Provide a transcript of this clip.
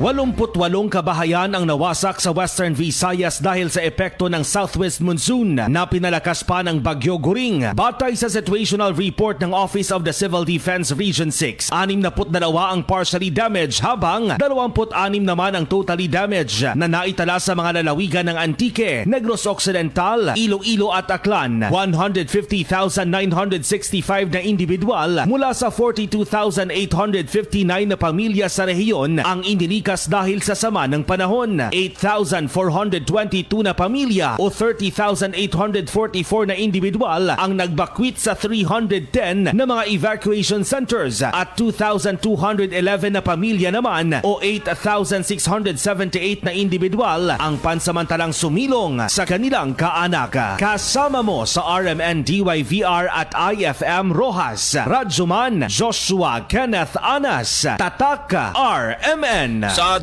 88 kabahayan ang nawasak sa Western Visayas dahil sa epekto ng southwest monsoon na pinalakas pa ng Bagyo Goring. Batay sa situational report ng Office of the Civil Defense Region 6, 62 ang partially damaged habang 26 naman ang totally damaged na naitala sa mga lalawigan ng Antique, Negros Occidental, Iloilo at Aklan. 150,965 na individual mula sa 42,859 na pamilya sa rehiyon ang inilikas dahil sa sama ng panahon. 8,422 na pamilya o 30,844 na individual ang nagbakwit sa 310 na mga evacuation centers at 2,211 na pamilya naman o 8,678 na individual ang pansamantalang sumilong sa kanilang kaanak. Kasama mo sa RMN DYVR at IFM Rojas, Radjuman, Joshua Kenneth Anas, Tatak, RMN. Sa